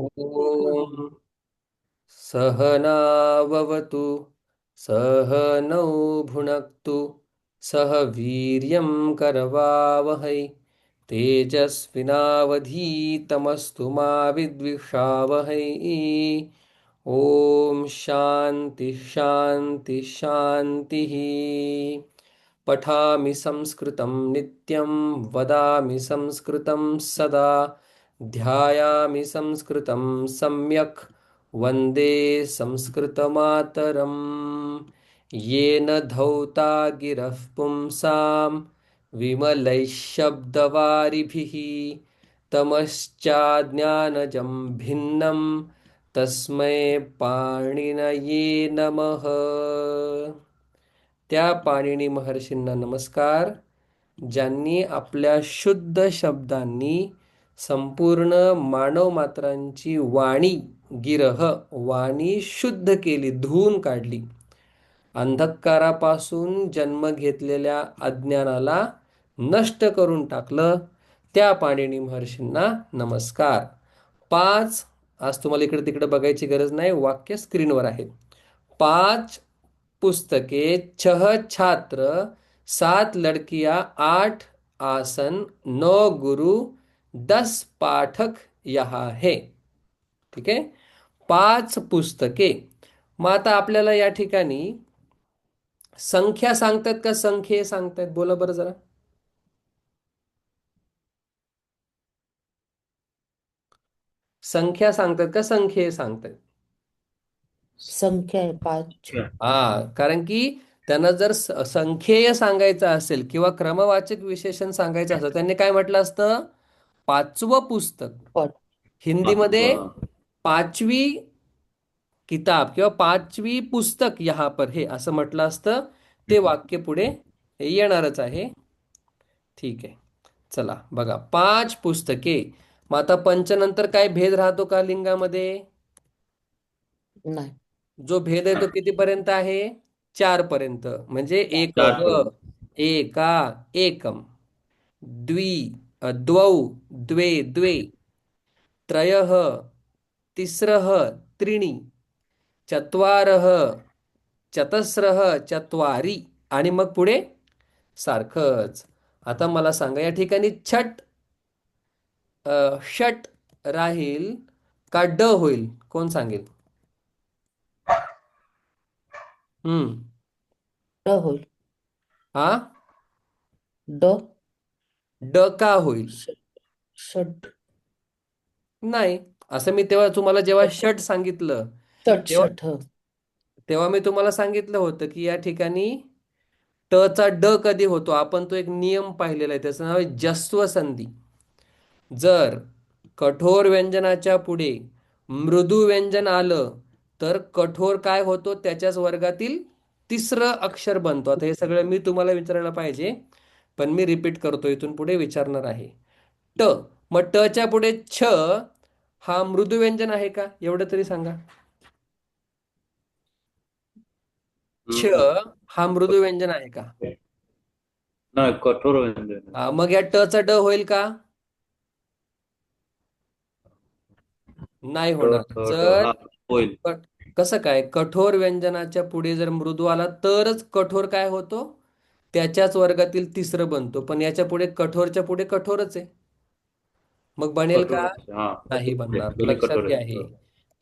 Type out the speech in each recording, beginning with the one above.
ॐ सहनाववतु सहनौ भुनक्तु सह वीर्यं करवावहै तेजस्विनावधीतमस्तु मा विद्विषावहै। ॐ शान्ति शान्ति। पठामि संस्कृतं नित्यं वदामि संस्कृतं सदा ध्यायामि संस्कृतं सम्यक् वन्दे संस्कृतमातरम्। येन धौता गिरः पुंसां विमलैः शब्दवारिभिः। तमश्चाज्ञानजं भिन्नं तस्मै पाणिनये नमः। त्या पाणिनी महर्षींना नमस्कार. ज्यांनी आपल्या शुद्ध शब्दांनी संपूर्ण मानव मात्रांची वाणी गिरह वाणी शुद्ध केली धुवून काढली. अंधकारापासून जन्म घेतलेल्या अज्ञानाला नष्ट करून टाकलं. त्या पाणिनी महर्षींना नमस्कार. पाच आज तुम्हाला इकडे तिकडे बघायची गरज नाही वाक्य स्क्रीनवर आहे. पाच पुस्तके छह छात्र सात लडकिया आठ आसन नौ गुरु दस पाठक यहाँ है. ठीक आहे पाच पुस्तके. मग आता आपल्याला या ठिकाणी संख्या सांगतात का संख्ये सांगतायत? बोला बरं जरा. संख्या सांगतात का संख्ये सांगतायत? संख्या आहे पाच. हा कारण की त्यांना जर संख्येय सांगायचं असेल किंवा क्रमवाचक विशेषण सांगायचं असेल त्यांनी काय म्हटलं असतं? पाचवं पुस्तक. हिंदीमध्ये पाचवी किताब किंवा पाचवी पुस्तक यहाँ पर हे असं म्हटलं असतं. ते वाक्य पुढे येणारच आहे. ठीक आहे. चला बघा. पाच पुस्तके. मग आता पंचनंतर काय भेद राहतो का लिंगामध्ये? नाही. जो भेद आहे तो कितीपर्यंत आहे? चार पर्यंत. म्हणजे एक. एका एकम द्वि द्वौ द्वे द्वे त्रयः तिस्रः त्रीणि चत्वारः चतस्रः चत्वारी आणि मग पुढे सारखंच. आता मला सांगा या ठिकाणी छट षट राहील का ड होईल? कोण सांगेल? हम्म. ड होईल. हा ड. ड का होईल? ष- षड नाही. असं मी तेव्हा तुम्हाला जेव्हा षट. सांगितलं षट तेव्हा षट हं. तेव्हा मी तुम्हाला सांगितलं होतं की या ठिकाणी टचा ड कधी होतो? आपण तो एक नियम पाहिलेला आहे. त्याचं नाव आहे जस्व संधी. जर कठोर व्यंजनाच्या पुढे मृदू व्यंजन आलं तर कठोर काय होतो? त्याच्याच वर्गातील तिसरं अक्षर बनतो. आता हे सगळं मी तुम्हाला विचारायला पाहिजे. पण मी रिपीट करतो इथून पुढे विचारणार आहे. ट मग टच्या पुढे छ हा मृदू व्यंजन आहे का? एवढं तरी सांगा. छ हा मृदू व्यंजन आहे का? नाही कठोर व्यंजन हा, मग या टचा ड होईल का? नाही होणार. ट. जर कसं काय? कठोर व्यंजनाच्या पुढे जर मृदू आला तरच कठोर काय होतो? त्याच्याच वर्गातील तिसरं बनतो. पण याच्यापुढे कठोरच्या पुढे कठोरच आहे. मग बनेल का? हा. नाही बनणार. लक्षात घ्या आहेत. हे.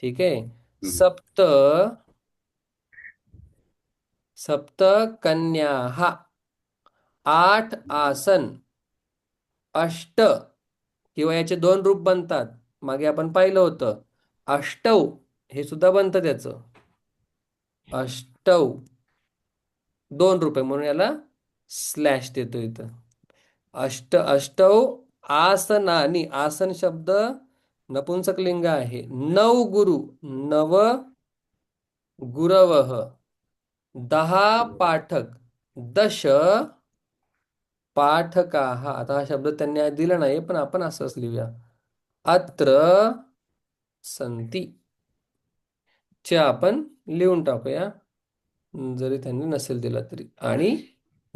ठीक आहे? सप्त सप्त कन्या. हा. आठ आसन. अष्ट किंवा याचे दोन रूप बनतात. मागे आपण पाहिलं होतं. अष्टव हे सुद्धा बनतं त्याचं. अष्टव दोन रुपये म्हणून याला स्लॅश देतो इथं. अष्ट अष्टव आसनानी आसन शब्द नपुंसकलिंग आहे. नव गुरु नव गुरवः दहा पाठक दश पाठका. हा आता हा शब्द त्यांनी दिला नाही पण आपण असंच लिहूया. अत्र संती. चे आपण लिहून टाकूया. जरी त्यांनी नसेल दिला तरी. आणि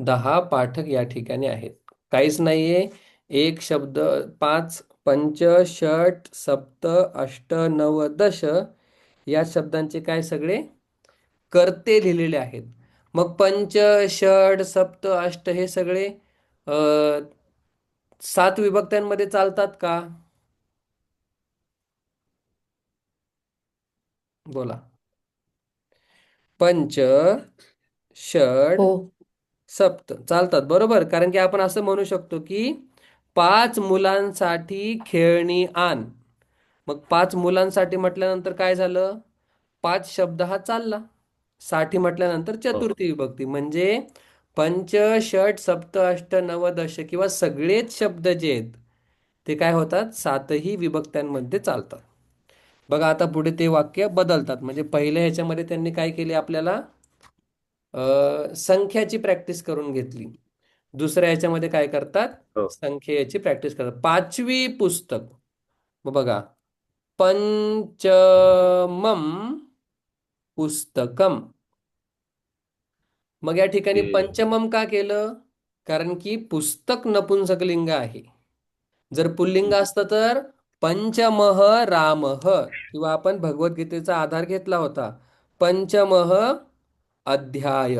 दहा पाठक या ठिकाणी आहेत. काहीच नाहीये. एक शब्द पाच पंच षट सप्त अष्ट नव दश या शब्दांचे काय सगळे? कर्ते लिहिलेले आहेत. मग पंच षट सप्त अष्ट हे सगळे सात विभक्त्यांमध्ये चालतात का? बोला. पंच षट हो. सप्त. चालतात. बरोबर? कारण की आपण असं म्हणू शकतो की पाच मुलांसाठी खेळणी आण. मग पाच मुलांसाठी म्हटल्यानंतर काय झालं? पाच शब्द हा चालला. साठी म्हटल्यानंतर चतुर्थी विभक्ती. म्हणजे पंच षट सप्त अष्ट नव दश किंवा सगळेच शब्द जे आहेत ते काय होतात? सातही विभक्त्यांमध्ये चालतात. बघा आता पुढे ते वाक्य बदलतात. म्हणजे पहिल्या ह्याच्यामध्ये त्यांनी काय केले आपल्याला? संख्याची प्रॅक्टिस करून घेतली. दुसऱ्या ह्याच्यामध्ये काय करतात? हो. संख्येची प्रॅक्टिस करतात. पाचवी पुस्तक. मग बघा. पंचमम पुस्तकम. मग या ठिकाणी पंचमम का केलं? कारण की पुस्तक नपुंसकलिंग आहे. जर पुल्लिंग असतं तर पंचमह रामः किंवा आपण भगवद्गीतेचा आधार घेतला होता. पंचमह अध्याय.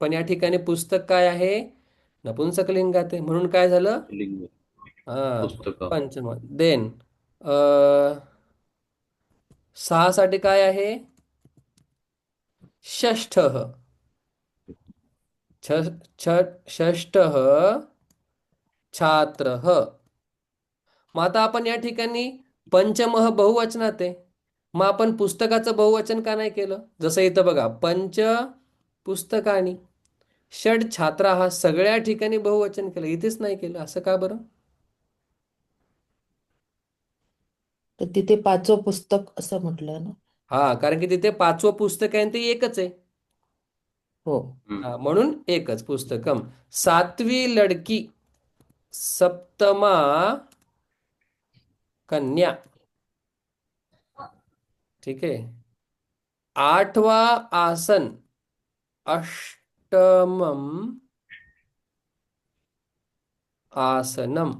पण या ठिकाणी पुस्तक काय आहे? नपुंसकलिंगात आहे. म्हणून काय झालं? हा. पंचम. देन सहासाठी काय आहे? षष्ठ. षष्ठ छात्र. मग आता आपण या ठिकाणी पंचमह बहुवचनात आहे. मग आपण पुस्तकाचं बहुवचन का नाही केलं? जसं इथं बघा पंच पुस्तकानी षड छात्रा हा सगळ्या ठिकाणी बहुवचन केलं. इथेच नाही केलं. असं का बरं? तर तिथे पाचवं पुस्तक असं म्हटलं ना. हा कारण की तिथे पाचवं पुस्तक आहे आणि ते एकच आहे. हो. हा, म्हणून एकच पुस्तकम सातवी लडकी सप्तमा कन्या. ठीक आहे. आठवा आसन. अष्टमम आसनम.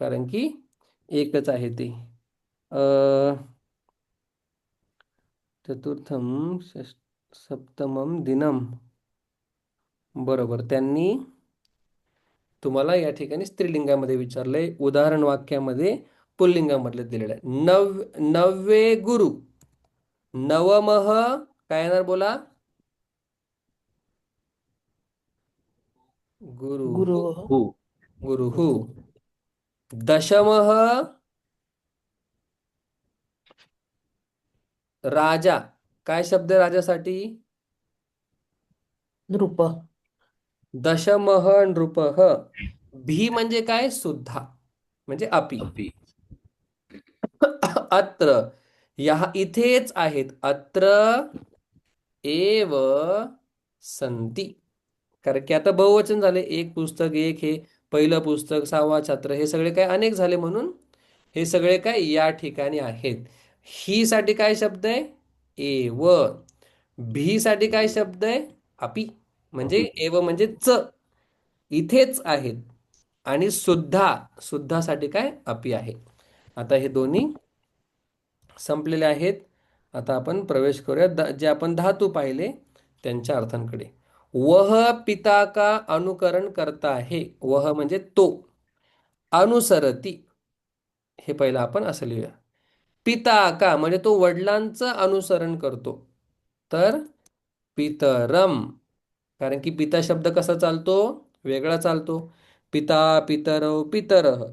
कारण की एकच आहे ते. चतुर्थम सप्तमम दिनम. बरोबर. त्यांनी तुम्हाला या ठिकाणी स्त्रीलिंगामध्ये विचारलंय. उदाहरण वाक्यामध्ये पुल्लिंगामधले दिलेलं आहे. नव नववे गुरु. नवमह काय येणार बोला? गुरु. गुरु. हु. गुरुहु दशमः राजा. काय शब्द आहे राजासाठी? नृप. दशमः नृपः भी म्हणजे काय? सुद्धा. म्हणजे अपि. अपि. अत्र. या इथेच आहेत. अत्र एव संती. कारण की आता बहुवचन झाले. एक पुस्तक एक हे. पहिलं पुस्तक सहावा छात्र हे सगळे काय अनेक झाले म्हणून हे सगळे काय या ठिकाणी आहेत. ही साठी काय शब्द आहे? एव. भी साठी काय शब्द आहे? अपि. म्हणजे एव म्हणजे च. इथेच आहेत. आणि सुद्धा सुद्धासाठी काय? अपि आहे. आता हे दोन्ही संपलेले आहेत. आता आपण प्रवेश करूया. द जे आपण धातू पाहिले त्यांच्या अर्थांकडे. वह पिता का अनुकरण करता आहे वह म्हणजे तो. अनुसरती. हे पहिलं आपण असं लिहूया. पिता का म्हणजे तो वडिलांचं अनुसरण करतो. तर पितरम. कारण की पिता शब्द कसा चालतो? वेगळा चालतो. पिता पितरव पितर.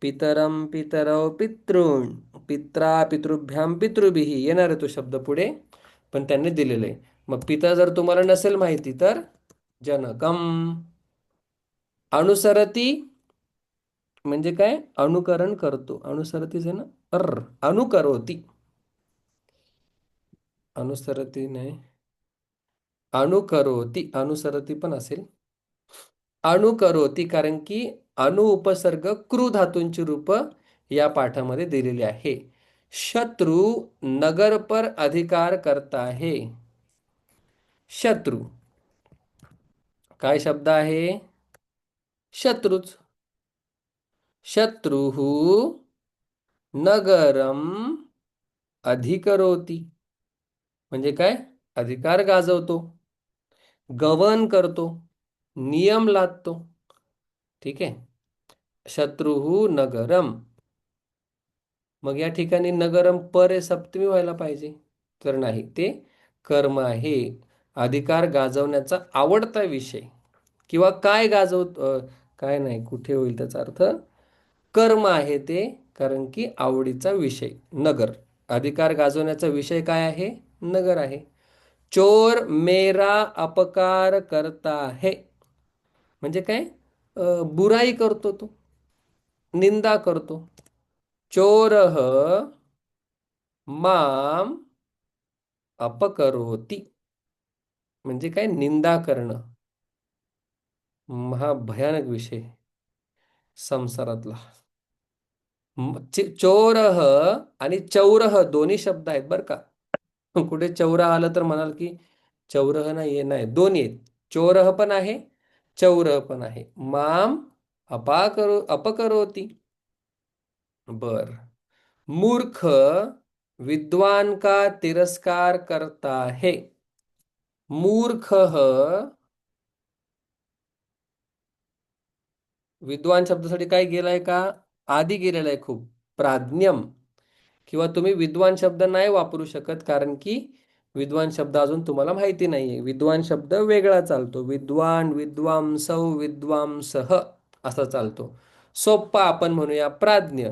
पितरम पितरव पितृण पित्रा पितृभ्याम पितृभिही येणार आहे तो शब्द पुढे पण त्यांनी दिलेलं आहे. मग पिता जर तुम्हाला नसेल माहिती तर जनकम. अनुसरती म्हणजे काय? अनुकरण करतो. अनुसरतीच आहे ना? अर अनुकरोती. अनुसरती नाही. अनुकरोती अनुसरती पण असेल. अनुकरोती कारण की अनु उपसर्ग क्रू धातूंची रूप या पाठामध्ये दिलेली आहे. शत्रू नगर पर अधिकार करता है. शत्रू. काय शब्द आहे? शत्रूच. शत्रुः नगरम अधिकरोती. म्हणजे काय? अधिकार गाजवतो. गवन करतो. नियम लादतो. ठीक आहे? शत्रुः नगरम. मग या ठिकाणी नगरम परे सप्तमी व्हायला पाहिजे. तर नाही ते कर्म आहे. अधिकार गाजवण्याचा आवडता विषय. किंवा काय गाजव काय नाही कुठे होईल त्याचा अर्थ? कर्म आहे ते कारण की आवडीचा विषय. नगर. अधिकार गाजवण्याचा विषय काय आहे? नगर आहे. चोर मेरा अपकार करता है. म्हणजे काय? बुराई करतो तो. निंदा करतो. चोरः माम अपकरोती. म्हणजे काय? निंदा करणं. हा भयानक विषय संसारातला. चोरह आणि चौरह दोन्ही शब्द आहेत बरं का. कुठे चौरा आलं तर म्हणाल की चौरह नाही नाही दोन्ही आहेत. चोरह पण आहे चौरह पण आहे. माम अपाकरो अपकरोती. बर. मूर्ख विद्वान का तिरस्कार करता है? मूर्ख विद्वान शब्दासाठी काय गेलाय का? आधी गेलेला आहे खूप. प्राज्ञम. किंवा तुम्ही विद्वान शब्द नाही वापरू शकत कारण की विद्वान शब्द अजून तुम्हाला माहिती नाहीये. विद्वान शब्द वेगळा चालतो. विद्वान विद्वांसौ विद्वांसह असा चालतो. सोप्पा आपण म्हणूया प्राज्ञ.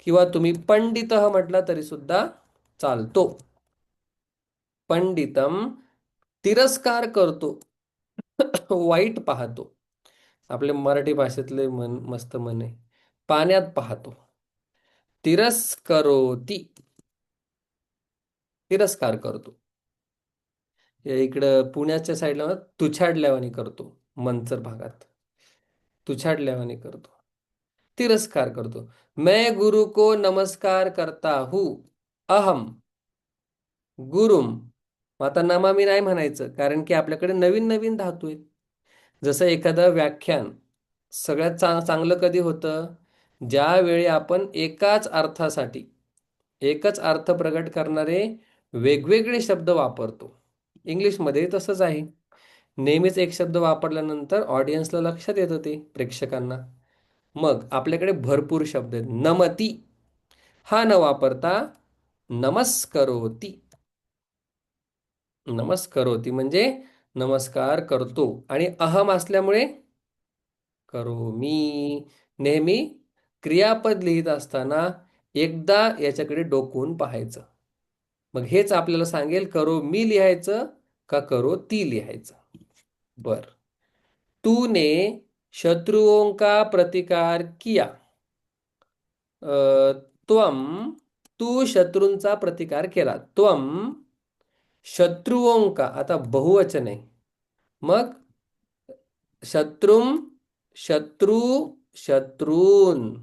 किंवा तुम्ही पंडित म्हटला तरी सुद्धा चालतो. पंडितम तिरस्कार करतो. वाईट पाहतो. आपले मराठी भाषेतले मन मस्त मन आहे. पाण्यात पाहतो. तिरस्करोती. तिरस्कार करतो. इकडं पुण्याच्या साईडला तुछाडल्यावानी करतो. मंचर भागात. तुछाडल्यावानी करतो. तिरस्कार करतो. मैं गुरु को नमस्कार करता हूँ अहम गुरुम. आता नमामी नाही म्हणायचं कारण की आपल्याकडे नवीन नवीन धातू आहेत. जसं एखादं व्याख्यान सगळ्यात चांग चांगलं कधी होतं? ज्यावेळी आपण एकाच अर्थासाठी एकच अर्थ प्रगट करणारे वेगवेगळे शब्द वापरतो. इंग्लिशमध्ये तसंच आहे. नेहमीच एक शब्द वापरल्यानंतर ऑडियन्सला लक्षात येतं ते प्रेक्षकांना. मग आपल्याकडे भरपूर शब्द आहेत. नमती. हा न वापरता नमस्करोती. नमस्करोती म्हणजे नमस्कार करतो आणि अहम असल्यामुळे करो मी. नेहमी क्रियापद लिहित असताना एकदा याच्याकडे डोकवून पाहायचं. मग हेच आपल्याला सांगेल करो मी लिहायचं का करो ती लिहायचं. बर. तूने शत्रुओं का प्रतिकार किया त्वम तू शत्रूंचा प्रतिकार केला. त्वम शत्रुओं का आता बहुवचन. आहे मग शत्रुम शत्रू शत्रून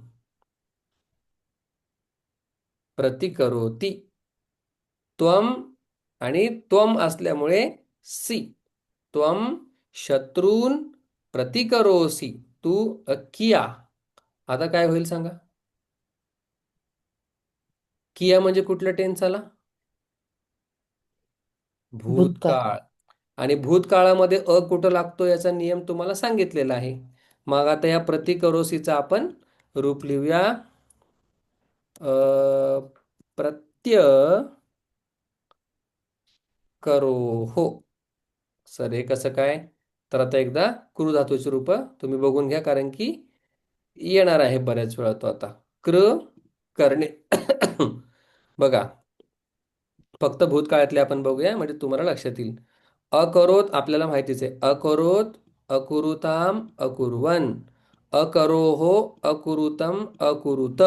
प्रतिकरोती. त्वम आणि त्वम असल्यामुळे सी. त्वम शत्रून प्रतिकरोसी तू किया? आता काय होईल सांगा? किया म्हणजे कुठलं टेन्स आला भूतकाळ. आणि भूतकाळामध्ये अ कुठं लागतो याचा नियम तुम्हाला सांगितलेला आहे. मग आता या प्रतिकरोसीचा आपण रूप लिहूया. अ, प्रत्य करो हो सर हे कसं काय? तर आता एकदा क्रू धातूची रूप तुम्ही बघून घ्या कारण की येणार आहे बऱ्याच वेळा तो आता. क्र करणे. बघा. फक्त भूतकाळातले आपण बघूया म्हणजे तुम्हाला लक्षात येईल. अकरोत आपल्याला माहितीच आहे. अकरोत अकुरुताम अकुर्वन. अकरोहो अकुरुतम अकुरुत.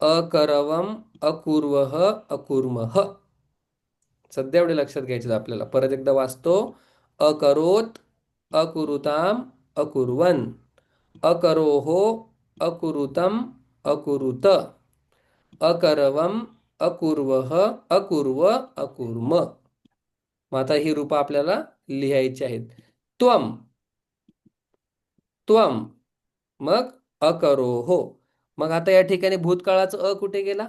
अकरवम अकुर्वह अकुर्मह. सध्या एवढे लक्षात घ्यायचे आपल्याला. परत एकदा वाचतो. अकरोत अकुरुताम अकुर्वन। अकरोहो अकुरुतम अकुरुत। अकरवम अकुर्व अकुर्व अकुर्म। माता आता ही रूपं आपल्याला लिहायची आहेत. त्वम त्वम मग अकरोहो। मग आता या ठिकाणी भूतकाळाचा अ कुठे गेला?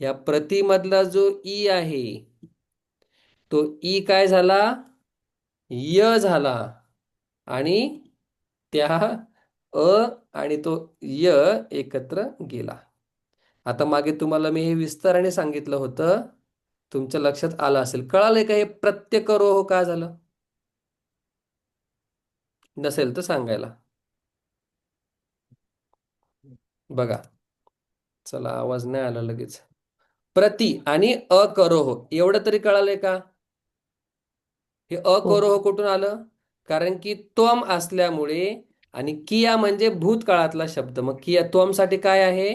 या प्रतिमधला जो ई आहे तो ई काय झाला? य झाला. आणि त्या अ आणि तो य एकत्र गेला. आता मागे तुम्हाला मी हे विस्ताराने सांगितलं होतं. तुमच्या लक्षात आलं असेल. कळालंय का हे प्रत्यकरोह हो का झालं? नसेल तर सांगायला. बघा. चला आवाज नाही आला लगेच. प्रति आणि अकरोह हो. एवढं तरी कळालंय का? हे अकरोह कुठून आलं? कारण की त्वम असल्यामुळे आणि किया म्हणजे भूतकाळातला शब्द. मग किया त्वमसाठी काय आहे?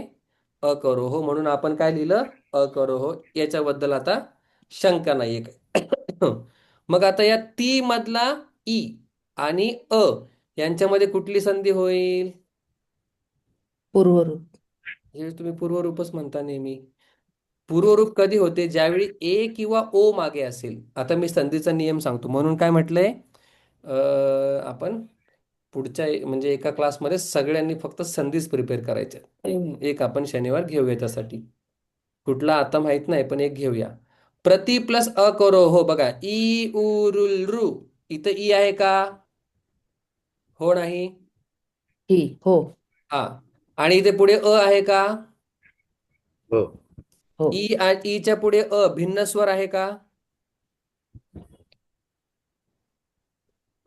अकरोह म्हणून आपण काय लिहिलं? अकरोह याच्याबद्दल आता शंका काय मग आता या ती मधला ई आणि अ यांच्यामध्ये कुठली संधी होईल? पूर्वरूप. हे तुम्ही पूर्वरूपच म्हणता नेहमी. पूर्वरूप कधी होते? ज्यावेळी ए किंवा ओ मागे असेल. आता मी संधीचा नियम सांगतो. म्हणून काय म्हटलंय? अं, आपण पुढच्या म्हणजे एका क्लासमध्ये सगळ्यांनी फक्त संधीच प्रिपेअर करायच्या एक आपण शनिवार घेऊया त्यासाठी. कुठला आता माहीत नाही पण एक घेऊया. प्रति प्लस अ करो. हो बघा. ई उ रुल रू. इथं ई आहे का? हो नाही? ही हो. हा. आणि इथे पुढे अ आहे का? हो. हो. ई आणि ईच्या पुढे अ भिन्न स्वर आहे का?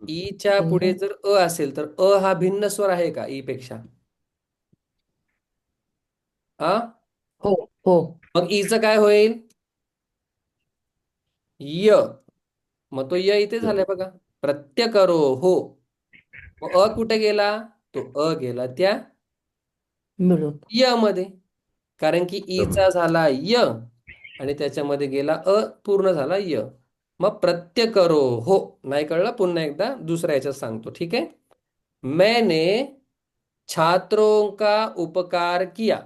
ईच्या पुढे जर अ असेल तर अ हा भिन्न स्वर आहे का ई पेक्षा? आ? हो हो. मग ईचं काय होईल? य. मग तो य इथे झालाय बघा. प्रत्यकरो हो. मग अ कुठे गेला? तो अ गेला त्या मिळून. य मध्ये. कारण की ईचा झाला य आणि त्याच्यामध्ये गेला अ पूर्ण झाला य. मग प्रत्यकरो हो नाही कळलं? पुन्हा एकदा दुसऱ्या याच्यात सांगतो ठीक आहे? मैंने छात्रों का उपकार किया.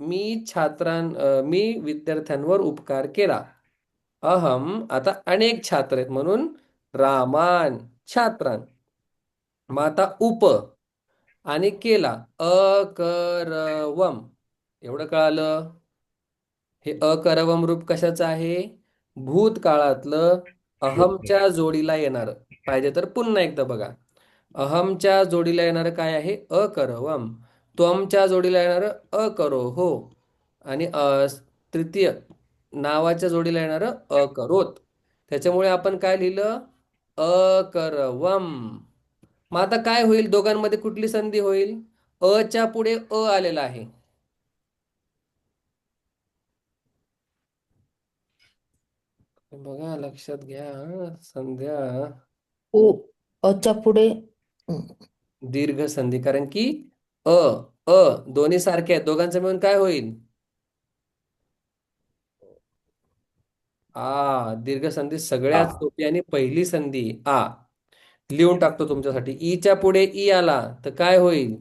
मी छात्रां मी विद्यार्थ्यांवर उपकार केला. अहम आता अनेक छात्र आहेत म्हणून रामान छात्रान. मग आता उप. आणि केला अकरवम. एवढं कळालं? हे अकरवम रूप कशाचं आहे? भूतकाळातलं अहमच्या जोडीला येणार. पाहिजे तर पुन्हा एकदा बघा. अहमच्या जोडीला येणार काय आहे? अकरवम. त्वमच्या जोडीला येणार अकरो हो आणि अ, तृतीय नावाच्या जोडीला येणार अकरोत. त्याच्यामुळे आपण काय लिहिलं? अकरवम. मग आता काय होईल? दोघांमध्ये कुठली संधी होईल? अच्या पुढे अ आलेला आहे. बघा लक्षात घ्या हं, संध्या ओ अच्या पुढे. अं, दीर्घ संधी कारण की अ अ दोन्ही सारखे आहेत. दोघांचं मिळून काय होईल? आ दीर्घ संधी सगळ्यात आ. सोपी आणि पहिली संधी आ. लिहून टाकतो तुमच्यासाठी. ईच्या पुढे ई आला तर काय होईल?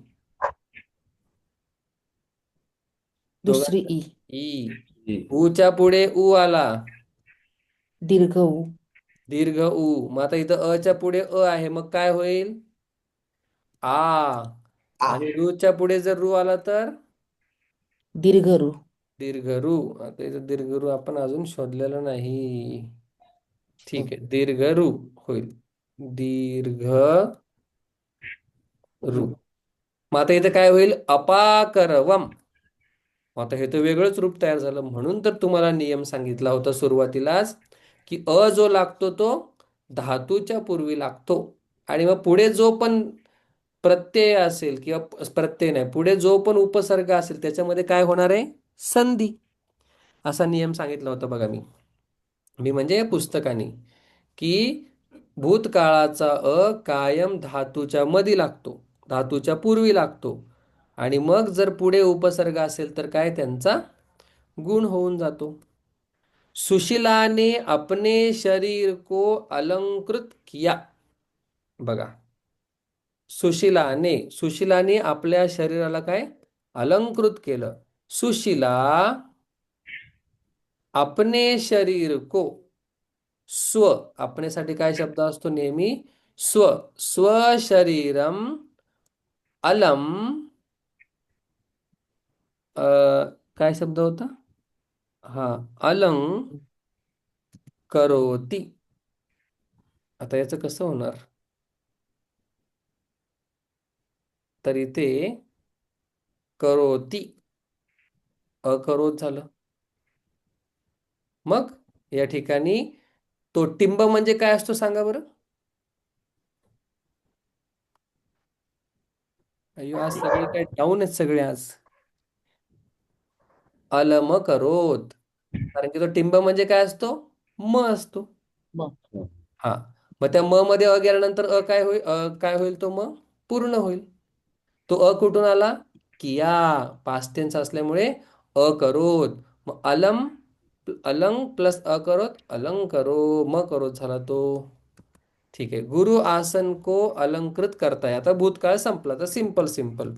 दुसरी दोघांचं ई. ई. ई. ऊच्या पुढे ऊ आला. दीर्घ उ. दीर्घ ऊ मग आता इथं अच्या पुढे अ आहे. मग काय होईल? आ. आ. आणि रूच्या पुढे जर रू आला तर? दीर्घ रू. दीर्घ रू. आता इथं दीर्घ रू आपण अजून शोधलेलं नाही. ठीक आहे. दीर्घ रू होईल. दीर्घ रू. मग आता इथं काय होईल? अपाकरवम. मग आता हे तर वेगळंच रूप तयार झालं. म्हणून तर तुम्हाला नियम सांगितला होता सुरुवातीलाच. की अ जो लागतो तो धातूच्या पूर्वी लागतो. आणि मग पुढे जो पण प्रत्यय असेल किंवा प्रत्यय नाही पुढे जो पण उपसर्ग असेल त्याच्यामध्ये काय होणार आहे? संधी. असा नियम सांगितला होता बघा मी. मी म्हणजे पुस्तकाने की भूतकाळाचा अ कायम धातूच्या मध्ये लागतो धातूच्या पूर्वी लागतो. आणि मग जर पुढे उपसर्ग असेल तर काय? त्यांचा गुण होऊन जातो. सुशीला ने अपने शरीर को अलंकृत किया. बघा. सुशीलाने सुशीलाने आपल्या शरीराला काय? अलंकृत केलं. सुशीला अपने शरीर को स्व आपण्यासाठी काय शब्द असतो नेहमी? स्व स्वशरीरम अलम अ, काय शब्द होता? हा अलंग करोती. आता याचं कसं होणार? तर इथे करोती. अकरोत झालं. मग या ठिकाणी तो टिंब म्हणजे काय असतो सांगा बरं? अय्यो आज सगळे काय डाऊन आहेत सगळे आज. अलम करोत. कारण की तो टिंब म्हणजे काय असतो? म असतो. हा. मग त्या म मध्ये अ गेल्यानंतर अ काय होईल? अ काय होईल तो म? पूर्ण होईल. तो अ कुठून आला? किया. पास्ट टेन्स असल्यामुळे अ करोत. मग अलम अलंग प्लस अ करोत अलंग करो म करोत झाला तो. ठीक आहे. गुरु आसन को अलंकृत करताय. आता भूतकाळ संपला. तर सिंपल सिंपल.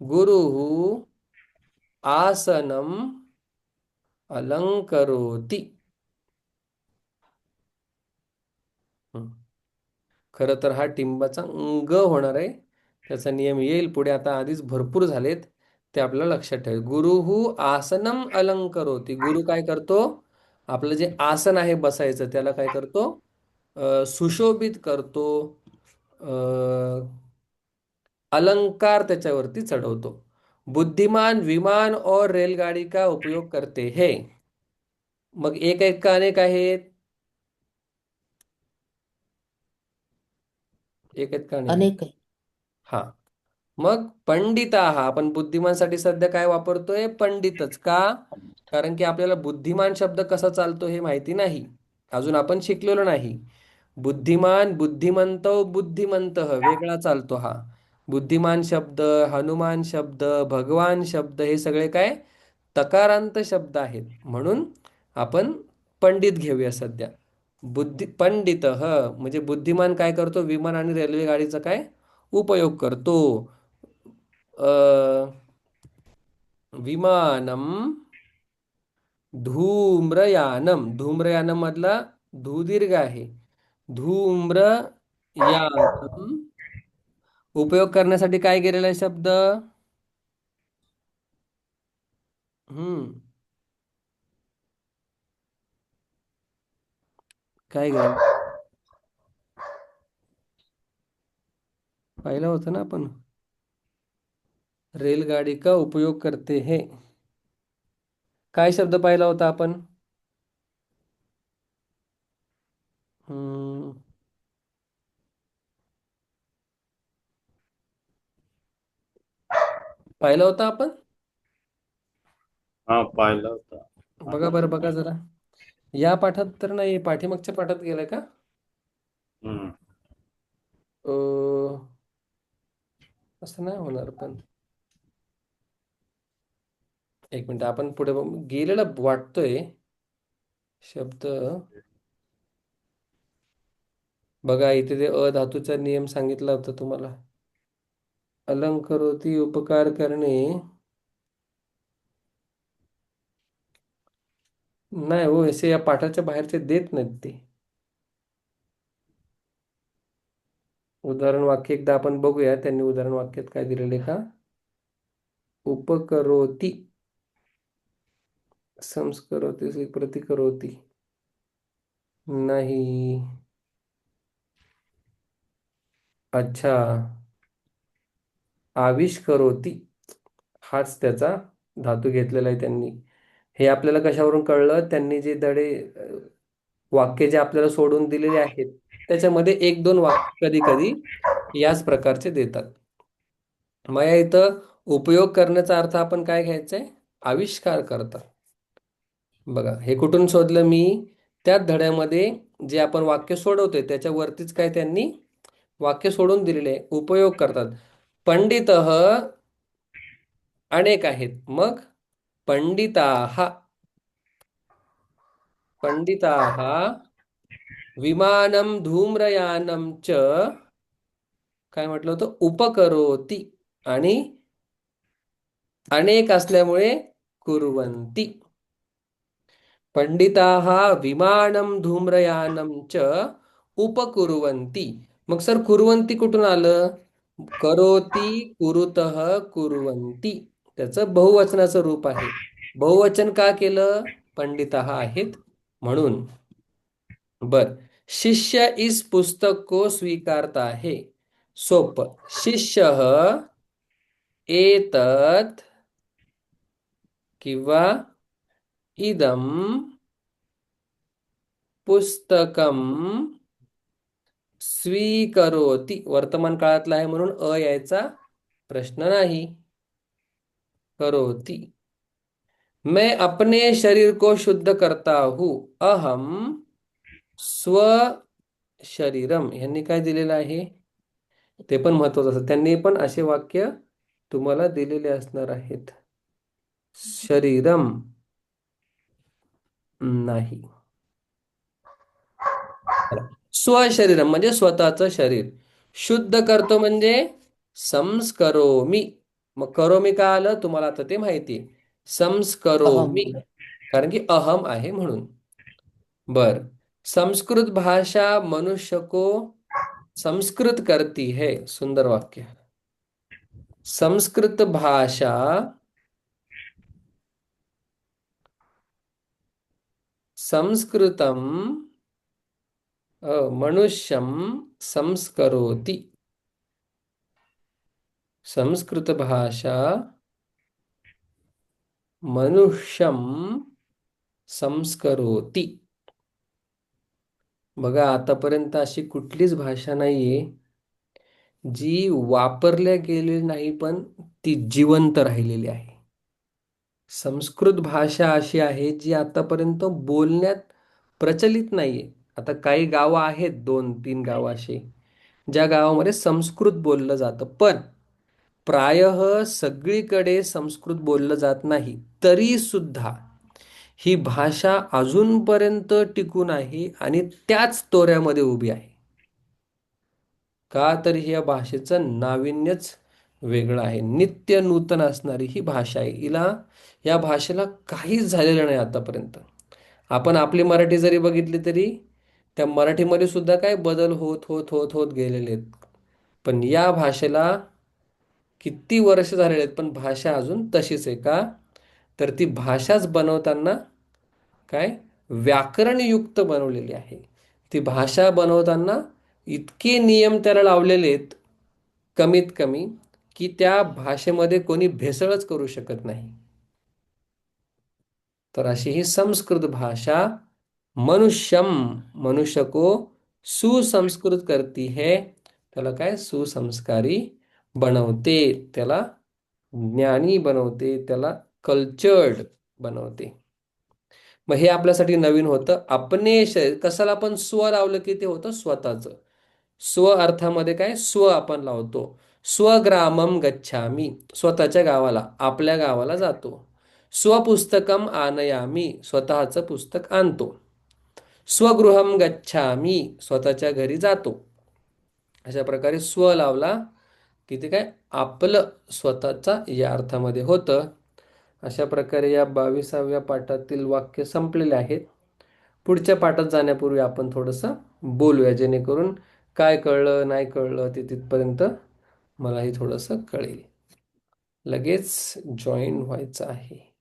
गुरु आसनम अलंकरोति खरं तर हा टिंबाचा अंग होणार आहे. त्याचा नियम येईल. पुढे आता आधीच भरपूर झालेत. ते आपल्याला लक्षात ठेव गुरुहू आसनम अलंकरोति गुरु काय करतो? आपलं जे आसन आहे बसायचं त्याला काय करतो? सुशोभित करतो. अलंकार त्याच्यावरती चढवतो. बुद्धिमान विमान और रेलगाड़ी का उपयोग करते हैं। मग एक आहेत का अनेक आहेत एक आहेत का अनेक हा. मग पंडिता हा आपण बुद्धिमानसाठी सध्या काय वापरतोय? पंडितच का? कारण की आपल्याला बुद्धिमान शब्द कसा चालतो हे माहिती नाही. अजून आपण शिकलेलो नाही. बुद्धिमान बुद्धिमंत बुद्धिमंत वेगळा चालतो हा. बुद्धिमान शब्द हनुमान शब्द भगवान शब्द हे सगळे काय? तकारांत शब्द आहेत. म्हणून आपण पंडित घेऊया सध्या. बुद्धी पंडित ह म्हणजे बुद्धिमान काय करतो? विमान आणि रेल्वे गाडीचा काय? उपयोग करतो. विमानम धूम्रयानम. धूम्रयानम मधला धू दीर्घ आहे. धूम्रयानम उपयोग करण्यासाठी काय केलेला आहे शब्द? हम्म. काय गेलं पाहिलं होतं ना आपण. रेलगाडी का उपयोग करते हे? काय शब्द पाहिला होता आपण हम्म, पाहिला होता आपण? हा पाहिला होता. बघा बरं बघा जरा. या पाठात तर नाही पाठीमागच्या पाठात गेलाय का? हम्म. अ, असं नाही होणार पण. एक मिनिट आपण पुढे बघू. गेलेला वाटतोय शब्द. बघा इथे ते अ धातूचा नियम सांगितला होता तुम्हाला. अलंकरोती उपकार करणे. नाही हो असे या पाठाच्या बाहेरचे देत नाहीत ते. उदाहरण वाक्य एकदा आपण बघूया. त्यांनी उदाहरण वाक्यात काय दिलेले का? उपकरोती. संस्करोती प्रतिकरोती. नाही. अच्छा. आविष्करोती. हाच त्याचा धातू घेतलेला आहे त्यांनी. हे आपल्याला कशावरून कळलं? त्यांनी जे धडे वाक्य जे आपल्याला सोडून दिलेले आहेत त्याच्यामध्ये एक दोन वाक्य कधी कधी याच प्रकारचे देतात. मग या इथं उपयोग करण्याचा अर्थ आपण काय घ्यायचा आहे आविष्कार करतात बघा हे कुठून शोधलं मी? त्याच धड्यामध्ये जे आपण वाक्य सोडवतोय त्याच्यावरतीच काय त्यांनी वाक्य सोडून दिलेले आहे? उपयोग करतात. पंडित अनेक आहेत. मग पंडिताः पंडिताः विमानं धूम्रयानं च काय म्हटलं होतं? उपकरोती आणि अनेक असल्यामुळे कुर्वन्ति. पंडिताः विमानं धूम्रयानं च उपकुर्वन्ति. मग सर कुर्वन्ति कुठून आलं? करोति कुरुतः कुर्वन्ति. त्याचं बहुवचनाचं रूप आहे. बहुवचन का केलं? पंडित आहेत म्हणून. बर. शिष्य इस पुस्तक को स्वीकारता है सोप. शिष्य एतत् किंवा इदम पुस्तकम स्वीकरोती. वर्तमान काळातला आहे म्हणून अ यायचा प्रश्न नाही. करोति. मैं अपने शरीर को शुद्ध करता हूं. अहम स्व शरीरम यांनी काय दिलेलं आहे? ते पण महत्वाचं असतं. त्यांनी पण असे वाक्य तुम्हाला दिलेले असणार आहेत. शरीरम. नाही. स्वशरीरम म्हणजे स्वतःचं शरीर. शुद्ध करतो म्हणजे संस्करोमी. मग करोमी का आलं? तुम्हाला आता ते माहिती. आहे संस्करोमी. अहम कारण की अहम आहे म्हणून. बर. संस्कृत भाषा मनुष्य को संस्कृत करती है. सुंदर वाक्य. संस्कृत भाषा संस्कृतम मनुष्यं संस्करोति। संस्कृत भाषा मनुष्यं संस्करोति। बघा आतापर्यंत अशी कुठलीच भाषा नाहीये जी वापरल्या गेलेली नाही पण ती जिवंत राहिलेली आहे. संस्कृत भाषा अशी आहे जी आतापर्यंत बोलण्यात प्रचलित नाहीये. आता काही गावं आहेत दोन तीन गावं अशी ज्या गावामध्ये संस्कृत बोललं जातं. पण प्रायः सगळीकडे संस्कृत बोललं जात नाही तरी सुद्धा ही भाषा अजूनपर्यंत टिकून आहे आणि त्याच तोऱ्यामध्ये उभी आहे. का तर या भाषेचं नाविन्यच वेगळं आहे. नित्य नूतन असणारी ही भाषा आहे. हिला या भाषेला काहीच झालेलं नाही आतापर्यंत. आपण आपली मराठी जरी बघितली तरी त्या मराठीमध्ये सुद्धा काय बदल होत होत होत होत गेलेले आहेत. पण या भाषेला किती वर्ष झालेले आहेत पण भाषा अजून तशीच आहे का? तर ती भाषाच बनवताना काय? व्याकरणयुक्त बनवलेली आहे. ती भाषा बनवताना इतके नियम त्याला लावलेले आहेत कमीत कमी की त्या भाषेमध्ये कोणी भेसळच करू शकत नाही. तर अशी ही संस्कृत भाषा मनुष्यम मनुष्य को सुसंस्कृत करती है त्याला काय? सुसंस्कारी बनवते त्याला ज्ञानी बनवते त्याला कल्चर्ड बनवते. मग हे आपल्यासाठी नवीन होतं. आपणे शरीर कशाला आपण स्व लावलं की ते होतं? स्वतःचं. स्व अर्थामध्ये काय? स्व आपण लावतो. स्वग्रामम गच्छामी. स्वतःच्या गावाला आपल्या गावाला जातो. स्वपुस्तकम आनयामी. स्वतःचं पुस्तक आणतो. स्वगृहम गच्छामी स्वतःच्या घरी जातो. अशा प्रकारे स्व लावला की ते काय आपलं स्वतःचा या अर्थामध्ये होतं. अशा प्रकारे या बावीसाव्या पाठातील वाक्य संपलेले आहेत. पुढच्या पाठात जाण्यापूर्वी आपण थोडंसं बोलूया जेणेकरून काय कळलं नाही कळलं ते तिथपर्यंत मलाही थोडंसं कळेल. लगेच जॉईन व्हायचं आहे.